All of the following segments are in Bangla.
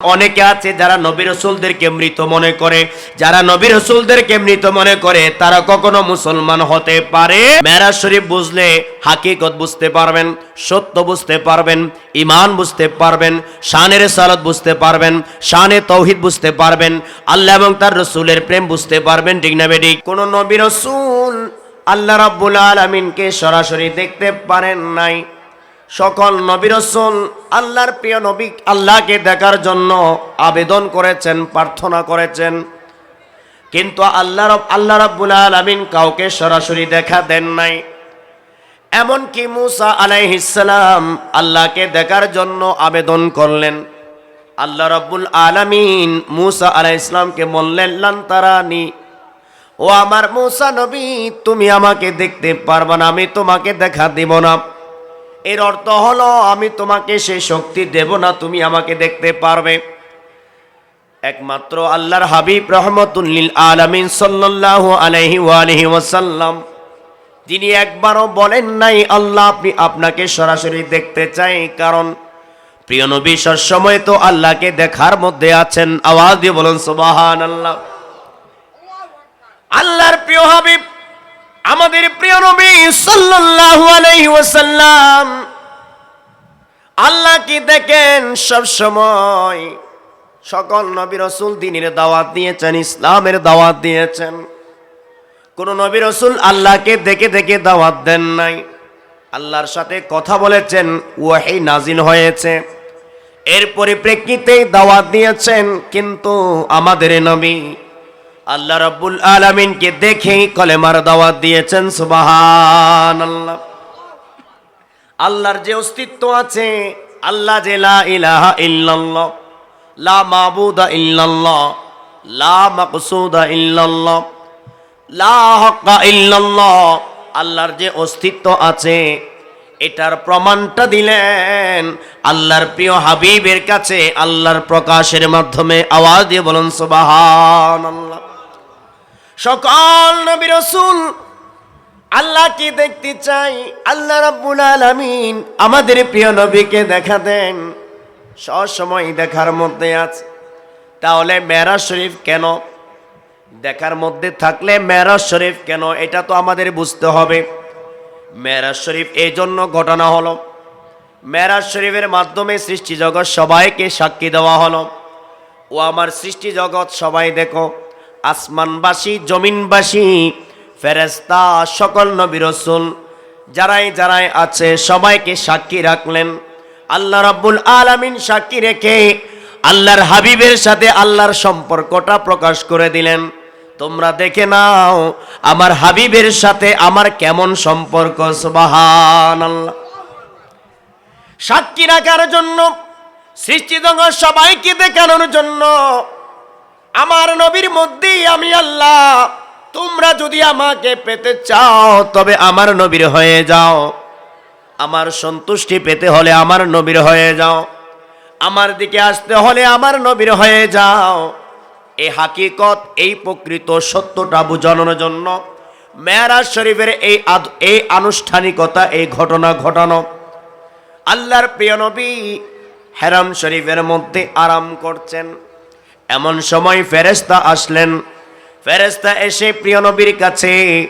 অনেকে আছে যারা নবী রসুলদেরকে মৃত মনে করে, যারা নবী রসুলদেরকে মৃত মনে করে, তারা কখনো মুসলমান হতে পারে। মেরাজ শরীফ বুঝলে হাকিকত বুঝতে পারবেন, সত্য বুঝতে পারবেন ইমান বুঝতে পারবেন শানের সালত বুঝতে পারবেন, শানে তৌহিদ বুঝতে পারবেন, আল্লাহ এবং তার রসুলের প্রেম বুঝতে পারবেন, ঠিক না বেটি কোন নবী রসুল আল্লাহ রাব্বুল আলামিনকে সরাসরি দেখতে পারেন নাই। সকল নবী রসুল আল্লাহর প্রিয় নবী আল্লাহকে দেখার জন্য আবেদন করেছেন, প্রার্থনা করেছেন। কিন্তু আল্লাহ রব, আল্লাহ রাব্বুল আলামিন কাউকে সরাসরি দেখা দেন নাই। এমনকি মুসা আলাইহিসসালাম আল্লাহকে দেখার জন্য আবেদন করলেন। আল্লাহ রাব্বুল আলামিন মুসা আলাইহিস ইসলামকে বললেন, লান তারানি। ও আমার মুসা নবী, তুমি আমাকে দেখতে পারবে না, আমি তোমাকে দেখা দিব না। এর অর্থ হলো, আমি তোমাকে সেই শক্তি দেব না, তুমি আমাকে দেখতে পারবে। একমাত্র আল্লাহর হাবিব রহমতুল্লিল আলামিন সাল্লাল্লাহু আলাইহি ওয়ালিহি ওয়াসাল্লাম তিনি একবারও বলেন নাই, আল্লাহ, আপনি আপনাকে সরাসরি দেখতে চাই। কারণ প্রিয় নবী সময় তো আল্লাহকে দেখার মধ্যে আছেন। আওয়াজ দিয়ে বলুন সুবাহান আল্লাহ আল্লাহর প্রিয় হাবিব আমাদের প্রিয় নবী সাল্লাল্লাহু আলাইহি ওয়াসাল্লাম, আল্লাহ কি দেখেন? সব সময় সকল নবী রসুল দিনের দাওয়াত দিয়েছেন, ইসলামের দাওয়াত দিয়েছেন। কোন নবী রসুল আল্লাহকে দেখে দেখে দাওয়াত দেন নাই। আল্লাহর সাথে কথা বলেছেন, ওয়াহি নাজিল হয়েছে। এর পরিপ্রেক্ষিতেই দাওয়াত দিয়েছেন, কিন্তু আমাদের নবী আল্লাহ রাব্বুল আলামিনকে দেখেই কলেমার দাওয়াত দিয়েছেন সুবাহান আল্লাহ আল্লাহর যে অস্তিত্ব আছে, আল্লাহ যে লা ইলাহা ইল্লাল্লাহ, লা মাবুদা ইল্লাল্লাহ, লা মাকসুদা ইল্লাল্লাহ, লা হাক্কা ইল্লাল্লাহ, আল্লাহর যে অস্তিত্ব আছে, এটার প্রমাণটা দিলেন। আল্লাহর প্রিয় হাবিবের কাছে আল্লাহর প্রকাশের মাধ্যমে আওয়াজ দিয়ে বলুন, সুবহানাল্লাহ। সকল নবী রসুল আল্লাহ কি দেখতে চাই, আল্লাহ রাব্বুল আলামিন আমাদের প্রিয় নবীকে দেখা দেন। সবসময় দেখার মধ্যে আছে। তাহলে মেরাজ শরীফ কেন? দেখার মধ্যে থাকলে মেরাজ শরীফ কেন? এটা তো আমাদের বুঝতে হবে। মেরাজ শরীফ এই জন্য ঘটনা হলো, মেরাজ শরীফের মাধ্যমে সৃষ্টি জগৎ সবাইকে সাক্ষী দেওয়া হলো। ও আমার সৃষ্টি জগৎ, সবাই দেখো। আসমানবাসী, জমিনবাসী ফেরেস্তা সকল নবী রসুল, যারাই যারাই আছে, সবাইকে সাক্ষী রাখলেন। আল্লাহ রাব্বুল আলামিন সাক্ষী রেখে আল্লাহর হাবিবের সাথে আল্লাহর সম্পর্কটা প্রকাশ করে দিলেন। তোমরা দেখে নাও, আমার হাবিবের সাথে আমার কেমন সম্পর্ক সুবাহান সাক্ষী রাখার জন্য, সৃষ্টি জগৎ সবাইকে দেখানোর জন্য আমার নবীর মধ্যেই আমি আল্লাহ। তোমরা যদি আমাকে পেতে চাও, তবে আমার নবীর হয়ে যাও। আমার সন্তুষ্টি পেতে হলে আমার নবীর হয়ে যাও। আমার দিকে আসতে হলে আমার নবীর হয়ে যাও। এই হাকিকত, এই প্রকৃত সত্যটা বোঝানোর জন্য মেয়ারাজ শরীফের এই এই আনুষ্ঠানিকতা, এই ঘটনা ঘটানো। আল্লাহর প্রিয় নবী হেরাম শরীফের মধ্যে আরাম করছেন। এমন সময় ফেরেস্তা আসলেন। ফেরেস্তা এসে প্রিয় নবীর কাছে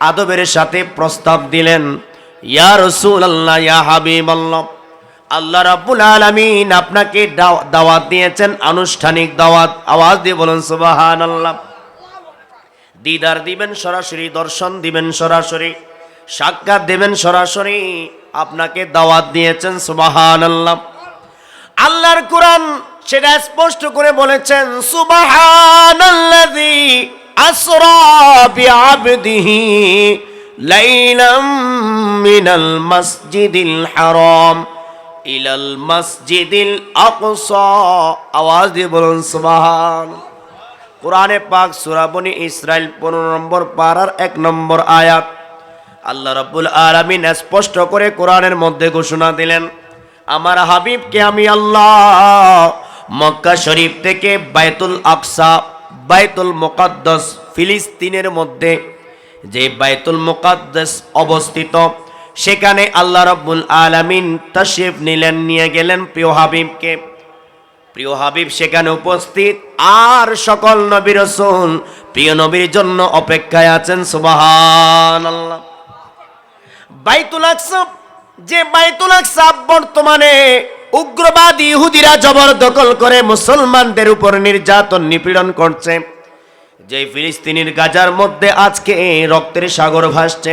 আদবের সাথে প্রস্তাব দিলেন, ইয়া রসুল আল্লাহ ইয়া হাবিব আল্লাহ আল্লাহ রাব্বুল আলামিন আপনাকে দাও- দাওয়াত দিয়েছেন, আনুষ্ঠানিক দাওয়াত, আওয়াজ দিয়ে বলুন সুবাহান আল্লাহ দিদার দিবেন সরাসরি, দর্শন দিবেন সরাসরি, সাক্ষাৎ দেবেন সরাসরি, আপনাকে দাওয়াত দিয়েছেন সুবাহান আল্লাহ আল্লাহর কোরআন সেটা স্পষ্ট করে বলেছেন, সুবহানাল্লাযী আসরা বিআবদিহি লাইলাম মিনাল মাসজিদিল হারাম। ইলাল মাসজিদিল আকসা। আওয়াজ দিয়ে বলুন, সুবহান। কোরআনে পাক সূরা বনি ইসরাইল 15 নম্বর পারার এক নম্বর আয়াত। আল্লাহ রাব্বুল আলামিন স্পষ্ট করে কোরআনের মধ্যে ঘোষণা দিলেন, আমার হাবিবকে আমি আল্লাহ মক্কা শরীফ থেকে বাইতুল আকসা, বাইতুল মুকাদ্দাস, ফিলিস্তিনের মধ্যে যে বাইতুল মুকাদ্দাস অবস্থিত, সেখানে আল্লাহ রাব্বুল আলামিন তাশরিফ নিলেন, নিয়ে গেলেন প্রিয় হাবিবকে। প্রিয় হাবিব সেখানে উপস্থিত। আর সকল নবী রসুল প্রিয় নবীর জন্য অপেক্ষায় আছেন সুবাহান আল্লাহ বাইতুল আকসাব যে বাইতুল আকসাব বর্তমানে উগ্রবাদী ইহুদিরা জবরদখল করে মুসলমানদের উপর নির্যাতন নিপীড়ন করছে। যে ফিলিস্তিনির গাজার মধ্যে আজকে রক্তের সাগর ভাসছে,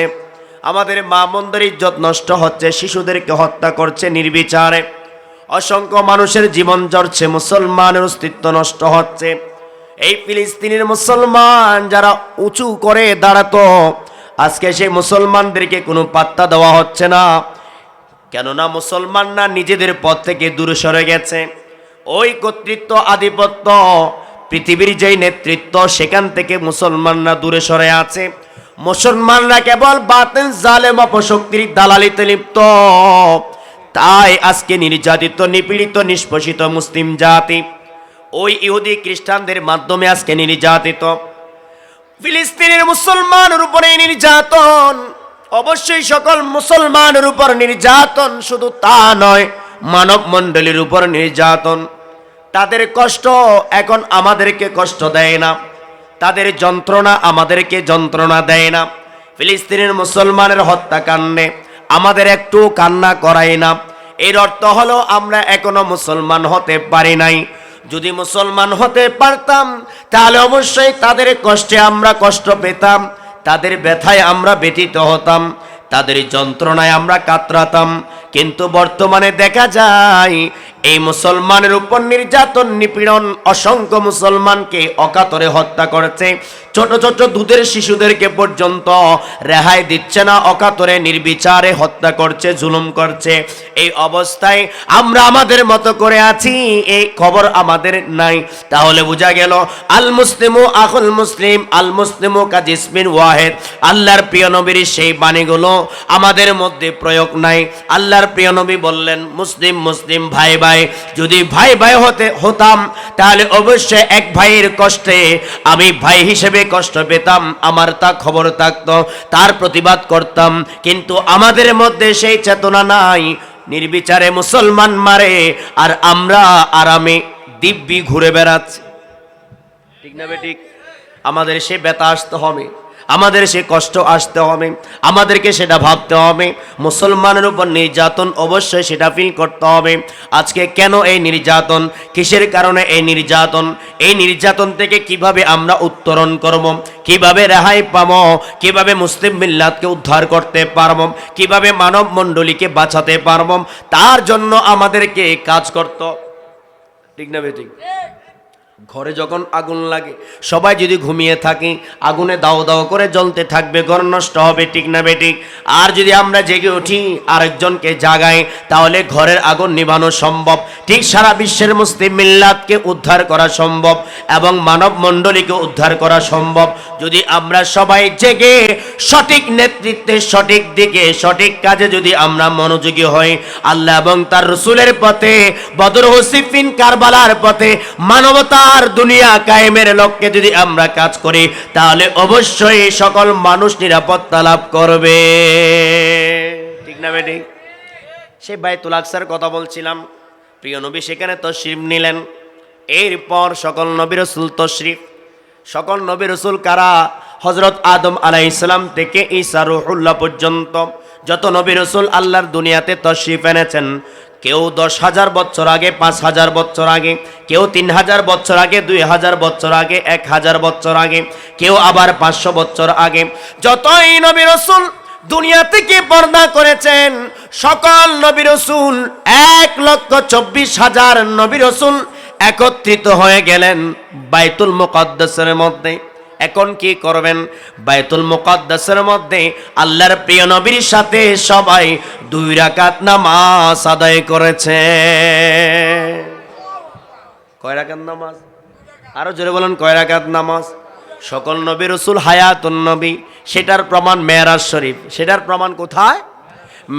আমাদের মা মন্দির ইজ্জত নষ্ট হচ্ছে, শিশুদেরকে হত্যা করছে নির্বিচারে। অসংখ্য মানুষের জীবন জড়ছে মুসলমানের অস্তিত্ব নষ্ট হচ্ছে। এই ফিলিস্তিনের মুসলমান যারা উঁচু করে দাঁড়াতো, আজকে সেই মুসলমানদেরকে কোনো পাত্তা দেওয়া হচ্ছে না। কেননা মুসলমানরা নিজেদের পথ থেকে দূরে সরে গেছে। ওই কর্তৃত্ব, আধিপত্য, পৃথিবীর যেই নেতৃত্ব, সেখান থেকে মুসলমানরা দূরে সরে আছে। মুসলমানরা কেবল বাতেন জালেম, অপশক্তির দালালিতে লিপ্ত। তাই আজকে নির্যাতিত, নিপীড়িত, নিষ্পোষিত মুসলিম জাতি, ওই ইহুদি খ্রিস্টানদের মাধ্যমে আজকে নির্যাতিত। ফিলিস্তিনের মুসলমানের উপরে নির্যাতন অবশ্যই সকল মুসলমানের উপর নির্যাতন শুধু তা নয় মানব মণ্ডলীর উপর নির্যাতন। তাদের কষ্ট এখন আমাদেরকে কষ্ট দেয় না। তাদের যন্ত্রণা আমাদেরকে যন্ত্রণা দেয় না। ফিলিস্তিনের মুসলমানের হত্যাকাণ্ডে আমাদের একটু কান্না করায় না। এর অর্থ হলো আমরা এখনও মুসলমান হতে পারি নাই। যদি মুসলমান হতে পারতাম, তাহলে অবশ্যই তাদের কষ্টে আমরা কষ্ট পেতাম। তাদের ব্যথায় আমরা ব্যথিত হতাম তাদের যন্ত্রণায় আমরা কাতরাতাম। কিন্তু বর্তমানে দেখা যায় এই মুসলমানের উপর নির্যাতন, নিপীড়ন, অসংখ্য মুসলমানকে অকাতরে হত্যা করেছে। ছোট ছোট দুধের শিশুদেরকে পর্যন্ত রেহাই দিচ্ছে না, অকাতরে নির্বিচারে হত্যা করছে, জুলুম করছে। এই অবস্থায় আমরা আমাদের মতো করে আছি, এই খবর আমাদের নাই। তাহলে বোঝা গেল, আল মুসলিমু আকুল মুসলিম, আল মুসলিমু কাজিসমিন ওয়াহেদ। আল্লাহর প্রিয় নবীর সেই বাণীগুলো আমাদের মধ্যে প্রয়োগ নাই। আল্লাহর প্রিয় নবী বললেন, মুসলিম মুসলিম, ভাই ভাই যদি ভাই ভাই হতে হতাম, তাহলে অবশ্যই এক ভাইয়ের কষ্টে আমি ভাই হিসেবে কষ্ট পেতাম, আমার তা খবর থাকতো, তার প্রতিবাদ করতাম। কিন্তু আমাদের মধ্যে সেই চেতনা নাই। নির্বিচারে মুসলমান মারে, আর আমরা আরামে দিব্যি ঘুরে বেড়াচ্ছি। ঠিক না ঠিক? আমাদের সে ব্যথা আসতে হবে। আমাদের সে কষ্ট আসতে হবে, আমাদেরকে সেটা ভাবতে হবে। মুসলমানের উপর নির্যাতন অবশ্যই সেটা ফিল করতে হবে। আজকে কেন এই নির্যাতন? কিসের কারণে এই নির্যাতন? এই নির্যাতন থেকে কীভাবে আমরা উত্তরণ করব? কীভাবে রেহাই পাব? কীভাবে মুসলিম মিল্লাতকে উদ্ধার করতে পারব? কীভাবে মানব মণ্ডলীকে বাঁচাতে পারব? তার জন্য আমাদেরকে কাজ করতে। ঠিক না বেঠিক? ঘরে যখন আগুন লাগে, সবাই যদি ঘুমিয়ে থাকি, আগুনে দাও দাও করে জ্বলতে থাকবে, ঘর নষ্ট হবে, ঠিক না বেঠিক? আর যদি আমরা জেগে উঠি, আরেকজনকে জাগাই, তাহলে ঘরের আগুন নিভানো সম্ভব। ঠিক সারা বিশ্বের মুসলিম মিল্লাতকে উদ্ধার করা সম্ভব এবং মানব মণ্ডলীকে উদ্ধার করা সম্ভব। যদি আমরা সবাই জেগে, সঠিক নেতৃত্বে, সঠিক দিকে, সঠিক কাজে যদি আমরা মনোযোগী হই, আল্লাহ এবং তার রসুলের পথে, বদর হোসিফিন কারবালার পথে মানবতার দুনিয়া কায়েমের লক্ষ্যে যদি আমরা কাজ করি, তাহলে অবশ্যই সকল মানুষ নিরাপত্তা লাভ করবে। ঠিক না বেটি? সেই বাইতুল আকসার কথা বলছিলাম। প্রিয় নবী সেখানে তশরিফ নিলেন। এরপর সকল নবী রসুল তশরিফ। সকল নবী রসুল কারা? হজরত আদম আলাই ইসলাম থেকে ঈসা রুহুল্লাহ পর্যন্ত। যত নবী রসুল আল্লাহর দুনিয়াতে তশরিফ এনেছেন কেউ দশ হাজার বছর আগে, পাঁচ হাজার বছর আগে, কেউ তিন হাজার বছর আগে, দুই হাজার বছর আগে, এক হাজার বছর আগে, কেউ আবার পাঁচশো বছর আগে। যতই নবী রসুল দুনিয়া থেকে পর্দা করেছেন, সকল নবী রসুল, এক লক্ষ চব্বিশ হাজার নবী রসুল একত্রিত হয়ে গেলেন বাইতুল মুকদ্দাসের মধ্যে। এখন কি করবেন? বাইতুল মুকদ্দাসের মধ্যে আল্লাহর প্রিয় নবীর সাথে সবাই দুই রাকাত নামাজ আদায় করেছে। কয় রাকাত নামাজ? আরও জোরে বলেন, কয় রাকাত নামাজ? সকল নবী রসুল হায়াতুন নবী, সেটার প্রমাণ মেয়েরাজ শরীফ। সেটার প্রমাণ কোথায়?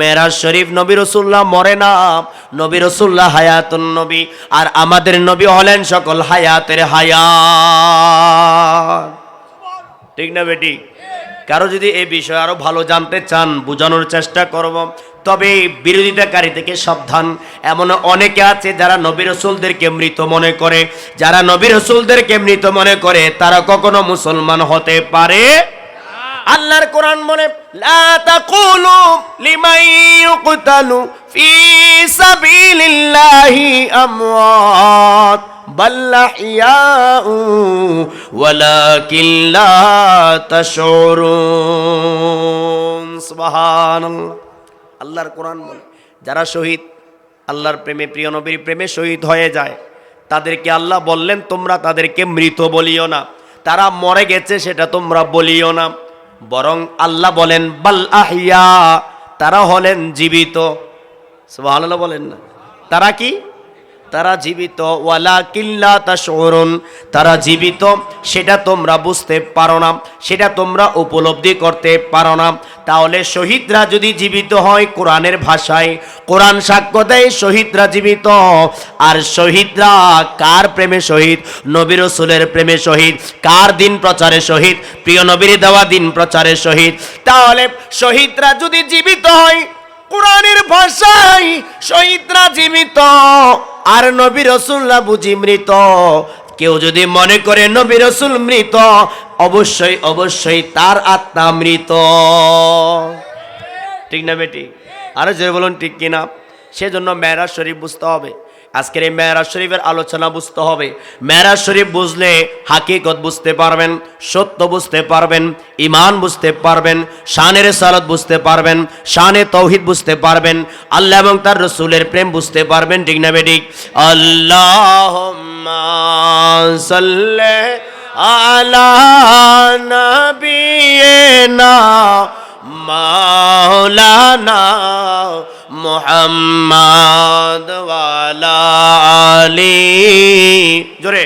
মেরাজ শরীফ নবী রসুল্লাহ মরে না, নবী রসুল্লাহ হায়াতুন নবী, আর আমাদের নবী হলেন সকল হায়াতের হায়াত। ঠিক না বেটি? কারও যদি এই বিষয়ে আরও ভালো জানতে চান, বোঝানোর চেষ্টা করব। তবে বিরোধিতাকারী থেকে সাবধান। এমন অনেকে আছে যারা নবী রসুলদেরকে মৃত মনে করে। যারা নবী রসুলদেরকে মৃত মনে করে, তারা কখনো মুসলমান হতে পারে আল্লাহর কোরআন বলে, লা তাকুলু লিমান ইউকতালু ফি সাবিলিল্লাহি আমওয়াত। বাল আহইয়াউ ওয়ালাকিন লা তাশউরুন। সুবহানাল্লাহ। আল্লাহর কোরআন বলে, যারা শহীদ, আল্লাহর প্রেমে, প্রিয় নবীর প্রেমে শহীদ হয়ে যায়, তাদেরকে আল্লাহ বললেন, তোমরা তাদেরকে মৃত বলিও না। তারা মরে গেছে, সেটা তোমরা বলিও না। বরং আল্লাহ বলেন, বাল আহিয়া তারা হলেন জীবিত। সুবহানাল্লাহ বলেন না। তারা কি? তারা জীবিত ওয়ালা কিল্লা তা শহরুন তারা জীবিত, সেটা তোমরা বুঝতে পারো না, সেটা তোমরা উপলব্ধি করতে পারো না। তাহলে শহীদরা যদি জীবিত হয় কোরআনের ভাষায়, কোরআন সাক্ষ্য দেয় শহীদরা জীবিত, আর শহীদরা কার প্রেমে শহীদ? নবীর রসুলের প্রেমে শহীদ, কার দিন প্রচারে শহীদ? প্রিয় নবীর দেওয়া দিন প্রচারে শহীদ। তাহলে শহীদরা যদি জীবিত হয় কোরআনের ভাষায়, শহীদরা জীবিত। আর নবী রসুল্লাহ বুঝি মৃত। কেউ যদি মনে করে নবী রসুল মৃত, অবশ্যই অবশ্যই তার আত্মা মৃত। ঠিক না বেটি? আরও যে বলুন, ঠিক কিনা? সেজন্য মেয়েরা শরীফ বুঝতে হবে। আজকের এই মেয়েরাজ শরীফের আলোচনা বুঝতে হবে। মেয়েরাজ শরীফ বুঝলে হাকিকত বুঝতে পারবেন, সত্য বুঝতে পারবেন ইমান বুঝতে পারবেন শানের সালত বুঝতে পারবেন, শানে তৌহিদ বুঝতে পারবেন, আল্লাহ এবং তার রসুলের প্রেম বুঝতে পারবেন, ঠিক না বেটিক আল্লাহ আলা নবিয়েনা, মাওলানা মোহাম্মদ জোরে।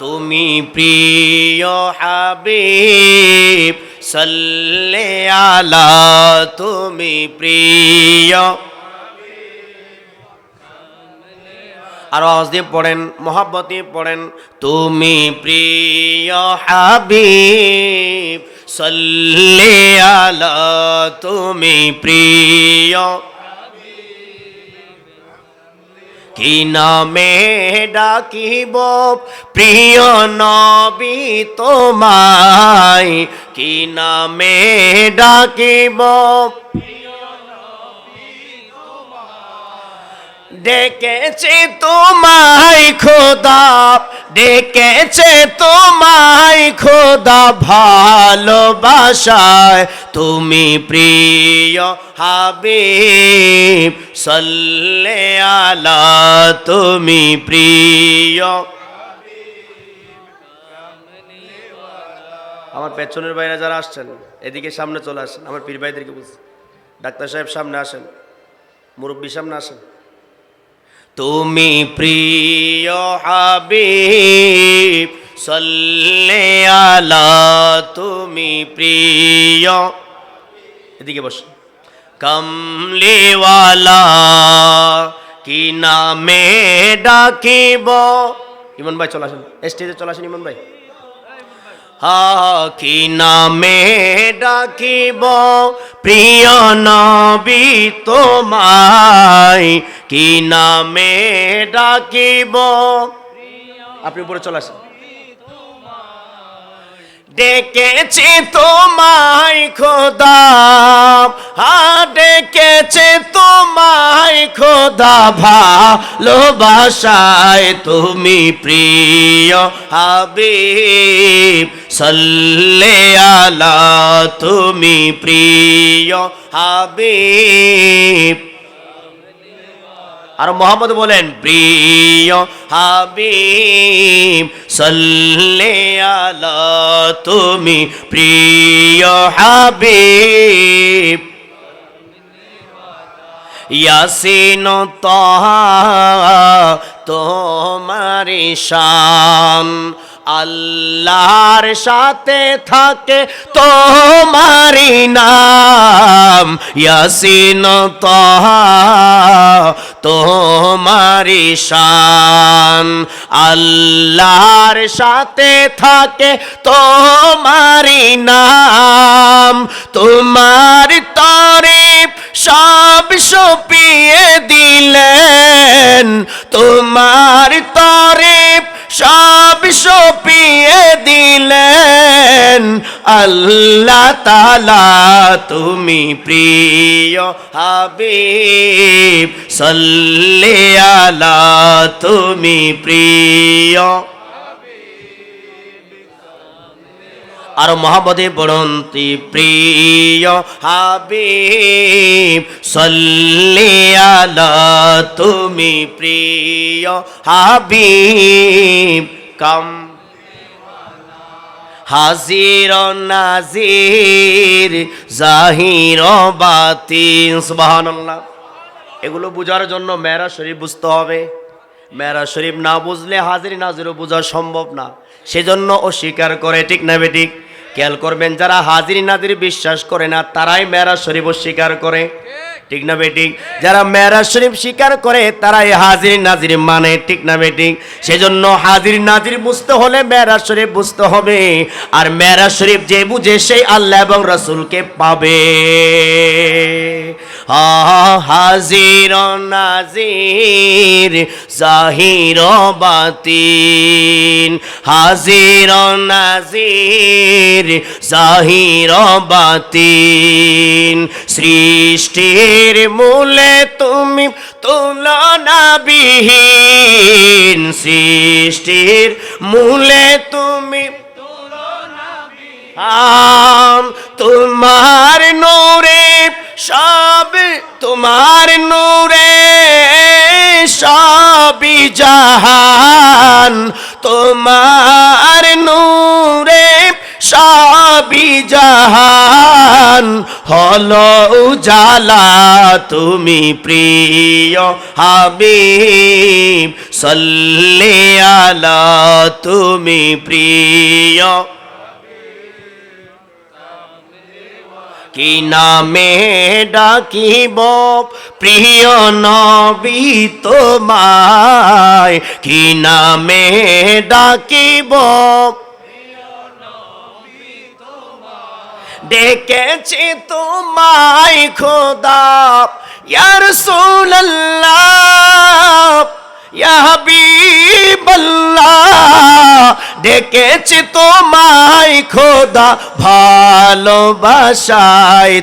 তুমি প্রিয় হাবিব, সাল্লে আলা, তুমি প্রিয়। আর আওয়াজ দিয়ে পড়েন, মোহাব্বত দিয়ে পড়েন, তুমি প্রিয় হাবিব সল্লে আলা তুমি প্রিয়। কি নামে ডাকিব? প্রিয় নবী তোমায়। কি নামে ডাকিব? ডেকেছে তোমায় খোদা, ডেকেছে তোমায় খোদা ভালোবাসায়। তুমি প্রিয় হাবিব, সল্লে আলা, তুমি প্রিয়। আমার পেছনের বাইরে যারা আসছেন, এদিকে সামনে চলে আসেন, আমার পীর ভাইদেরকে বুঝ ডাক্তার সাহেব সামনে আসেন, মুরব্বী সামনে আসেন। তুমি প্রিয় হাবিব, সল্লে আলা তুমি প্রিয়। এদিকে বস। কমলিওয়ালা, কি নামে ডাকিব? ইমন ভাই, চলে আসেন। স্টেজে চলে আসেন ইমন ভাই। কি নামে ডাকিব, প্রিয় নবী তোমায়। কি নামে ডাকিব? আপনি উপরে চলে আসেন। ডেকেছে তোমায় খোদা, হা, ডেকেছে তোমায় খোদা ভালোবাসায় তুমি প্রিয় হাবিব। সল্লে আলা, তুমি প্রিয় হাবিব। আর মোহাম্মদ বলেন, প্রিয় হাবিব, সল্লে আলা, তুমি প্রিয় হাবিব। ইয়াসিন তহা তোমার শান। আল্লাহর সাথে থাকে তোমারি নাম। ইয়াসিন তোমার শান। আল্লাহর সাথে থাকে তোমারি নাম। তোমার তরিফ সব সপিয়ে দিলেন। তোমার সব সপিয়ে দিলেন। আল্লাহ তালা তুমি প্রিয় হাবিব, সল্লে আলা, তুমি প্রিয়। আর মহাবদে পড়ন্তি প্রিয় হাবিব, সল্লে আলা, তুমি প্রিয় হাবিব। কাম। হাজির নাজির, জাহির বাতিন সুবহানাল্লাহ। এগুলো বোঝার জন্য মেরা শরীফ বুঝতে হবে। মেরা শরীফ না বুঝলে হাজির নাজিরও বোঝা সম্ভব না। সেজন্য অস্বীকার করে, ঠিক না বেঠিক? খেয়াল করবেন, যারা হাজির নাজির বিশ্বাস করে না, তারাই মেরা শরীফ অস্বীকার করে। ঠিক না বেঠিক? যারা মেরা শরীফ স্বীকার করে তারাই হাজির নাজির মানে ঠিক না বেঠিক? সেজন্য হাজির নাজির বুঝতে হলে মেরা শরীফ বুঝতে হবে। আর মেরা শরীফ যে বুঝে, সেই আল্লাহ এবং রসুলকে পাবে। হাজির নাজির, জাহির বাতিন হাজির নাজির, জাহির বাতিন সৃষ্টির মূলে তুমি তুলনাবিহীন সৃষ্টির মূলে তুমি আম তোমার নূরে সব তোমার নূরে, সবই জাহান। তোমার নূরে, সবই জাহান। হলো উজালা তুমি প্রিয় হাবিব, সল্লে আলা তুমি প্রিয়। কি নামে ডাকিব? প্রিয় নবী তোমায়, কি নামে ডাকিব? ডেকেছি তোমায় খোদা ইয়ার সুল্লাহ ইয়া হাবিবাল্লাহ ডেকেছি তোমায় খোদা ভালোবাসায়।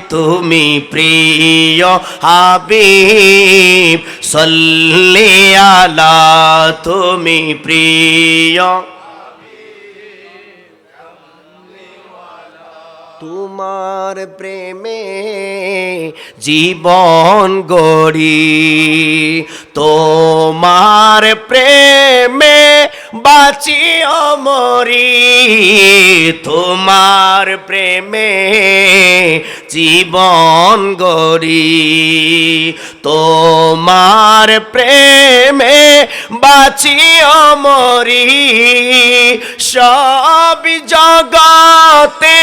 তুমি প্রিয় হাবিব, সল্লে আলা, তুমি প্রিয়। তোমার প্রেমে জীবন গড়ি, তোমার প্রেমে বাঁচি মরি তোমার প্রেমে জীবন গড়ি। তোমার প্রেমে বাঁচি মরি। সব জগতে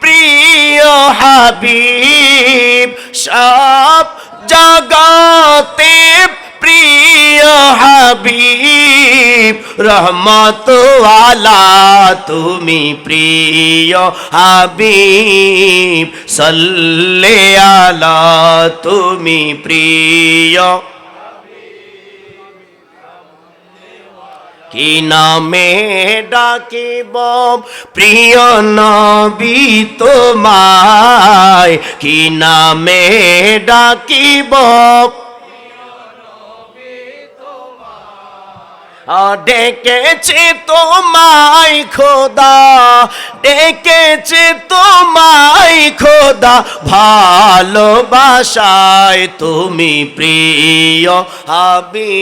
প্রিয় হাবিব, সব জগতে প্রিয় হাবিব রহমত আলা তুমি প্রিয় হাবিব, সল্লে আলা তুমি প্রিয়। কি নামে ডাকিব? প্রিয় নবী তোমায়, কি নামে ডাকিব? ডেকেছে তোমায় খোদা ডেকেছি তোমায় খোদা ভালোবাসায় তুমি প্রিয় হাবি।